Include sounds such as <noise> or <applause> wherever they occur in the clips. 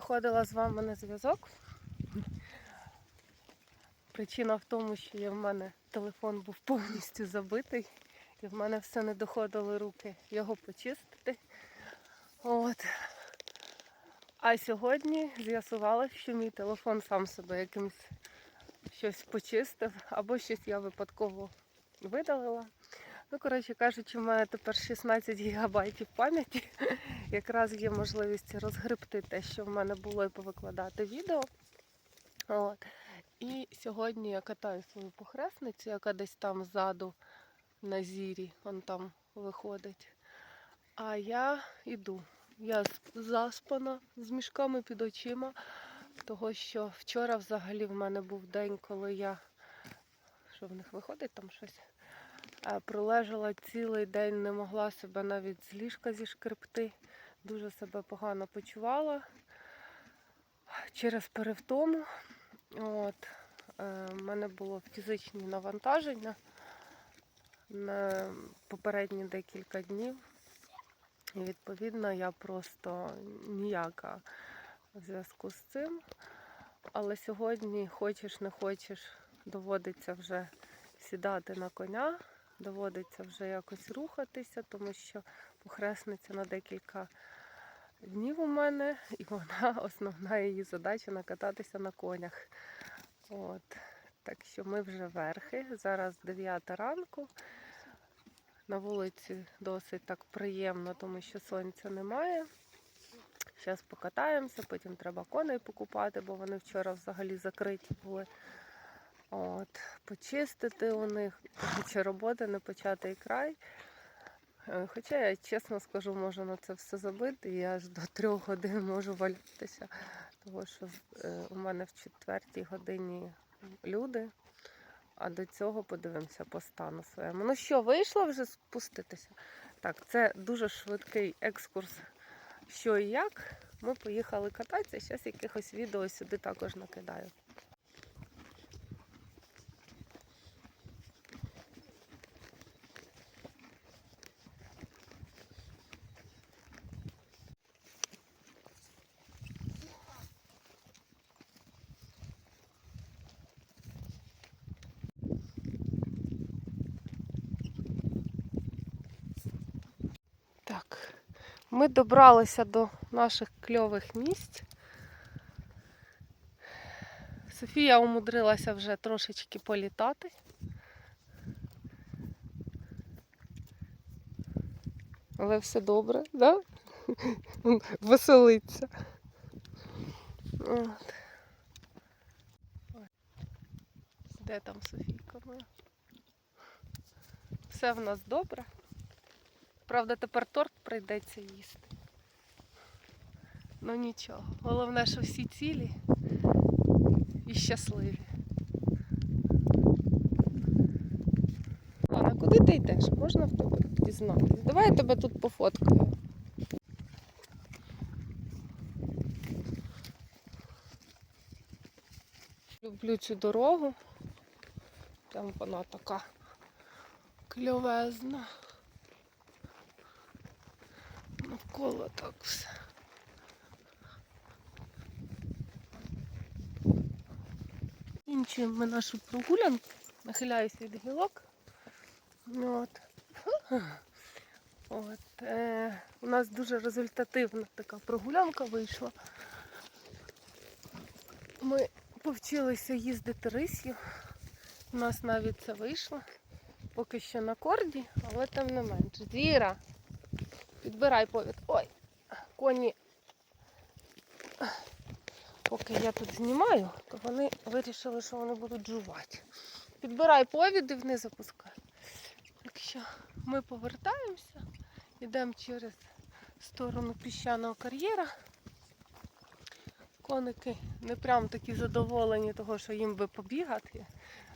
виходила з вами на зв'язок. Причина в тому, що я в мене телефон був повністю забитий, і в мене все не доходили руки його почистити. От. А сьогодні з'ясувалося, що мій телефон сам себе якимось щось почистив, або щось я випадково видалила. Ну, коротше кажучи, в мене тепер 16 гігабайтів пам'яті. <laughs> Якраз є можливість розгребти те, що в мене було, і повикладати відео. От. І сьогодні я катаю свою похресницю, яка десь там ззаду на зірі, вон там виходить. А я йду. Я заспана з мішками під очима, того що вчора взагалі в мене був день, коли я. Що в них виходить там щось? Е, Пролежала цілий день, не могла себе навіть з ліжка зішкребти. Дуже себе погано почувала через перевтому. От. е, в мене було фізичні навантаження на попередні декілька днів. І відповідно я просто ніяка в зв'язку з цим. Але сьогодні, хочеш не хочеш, доводиться вже сідати на коня, доводиться вже якось рухатися, тому що похресниця на декілька днів у мене, і вона <laughs> основна її задача накататися на конях. От. Так що ми вже верхи. Зараз 9 ранку. На вулиці досить так приємно, тому що сонця немає. Зараз покатаємося, потім треба коней покупати, бо вони вчора взагалі закриті були. От, почистити у них, чи роботи не початий край. Е, Хоча я чесно скажу, можу на це все забити, я аж до трьох годин можу валятися, тому що е, у мене в четвертій годині люди, а до цього подивимося по стану своєму. Ну що, вийшло вже спуститися? Так, це дуже швидкий екскурс, що і як. Ми поїхали кататися, зараз якихось відео сюди також накидаю. Так, ми добралися до наших кльових місць. Софія умудрилася вже трошечки політати. Але все добре, да? <laughs> Веселиться. От. Де там Софійка моя? Все в нас добре. Правда, тепер торт прийдеться їсти. Ну нічого. Головне, що всі цілі і щасливі. Ладно, куди ти йдеш? Можна в тебе дізнатися? Давай я тебе тут пофоткаю. Люблю цю дорогу. Там вона така кльовезна. Навколо так все. Інчуємо ми нашу прогулянку. Нахиляюсь від гілок. От. От, е, у нас дуже результативна така прогулянка вийшла. Ми повчилися їздити рисью. У нас навіть це вийшло. Поки що на корді, але тим не менше. Зіра, підбирай повід. Ой, коні. Поки я тут знімаю, то вони вирішили, що вони будуть жувати. Підбирай повід і вниз опускай. Так що ми повертаємося, йдемо через сторону піщаного кар'єра. Коники не прям такі задоволені, того, що їм би побігати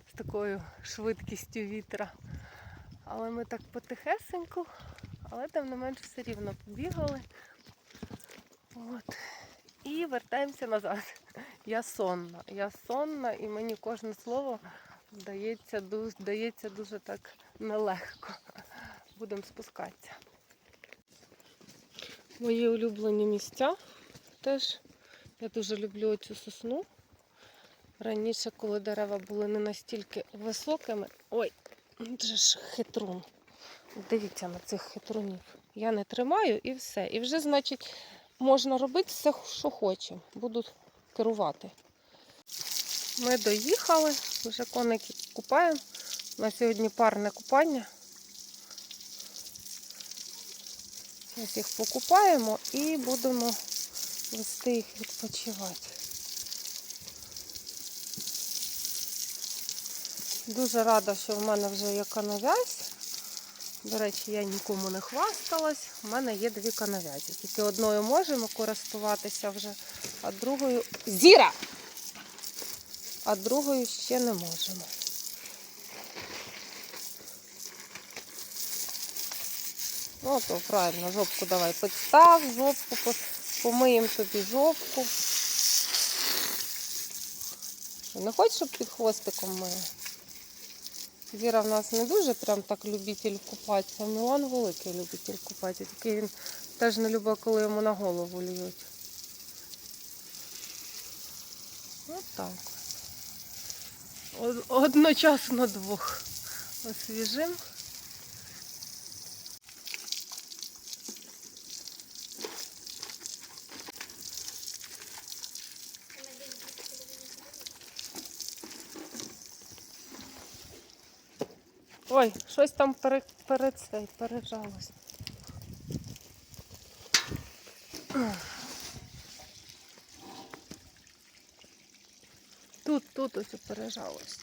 з такою швидкістю вітра. Але ми так потихесеньку, але тим не менш все рівно побігали. От. І вертаємося назад. Я сонна. Я сонна і мені кожне слово дається дуже, дається дуже так нелегко. Будемо спускатися. Мої улюблені місця теж Я дуже люблю цю сосну. Раніше, коли дерева були не настільки високими. Ой, це ж хитрун. Дивіться на цих хитрунів. Я не тримаю і все. І вже, значить, можна робити все, що хочемо. Буду керувати. Ми доїхали, вже коники купаємо. На сьогодні парне купання. Ось їх покупаємо і будемо вести їх відпочивати. Дуже рада, що в мене вже є канавязь. До речі, я нікому не хвасталась. У мене є дві канавязі. Тільки одною можемо користуватися вже, а другою. Зіра! А другою ще не можемо. Ну, то правильно, жопку давай підстав, жопку, помиємо тобі жопку. Не хочеш, щоб під хвостиком мили? Віра в нас не дуже прям так любитель купатися. Мілан великий любитель купатися. Такий він теж не любить, коли йому на голову льють. От так. Одночасно двох. Освіжим. Ой, щось там пере, пере, цей пережалось. Тут, тут ось пережалось.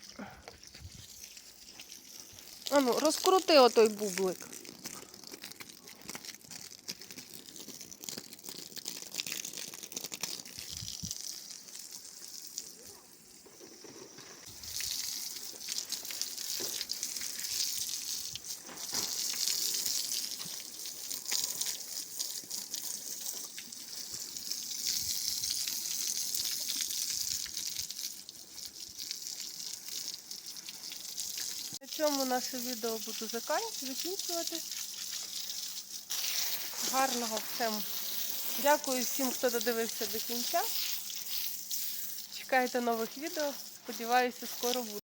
Ану, розкрути отой бублик. Цьому наше відео буду закінчувати. Гарного всім. Дякую всім, хто додивився до кінця. Чекайте нових відео. Сподіваюся, скоро буде.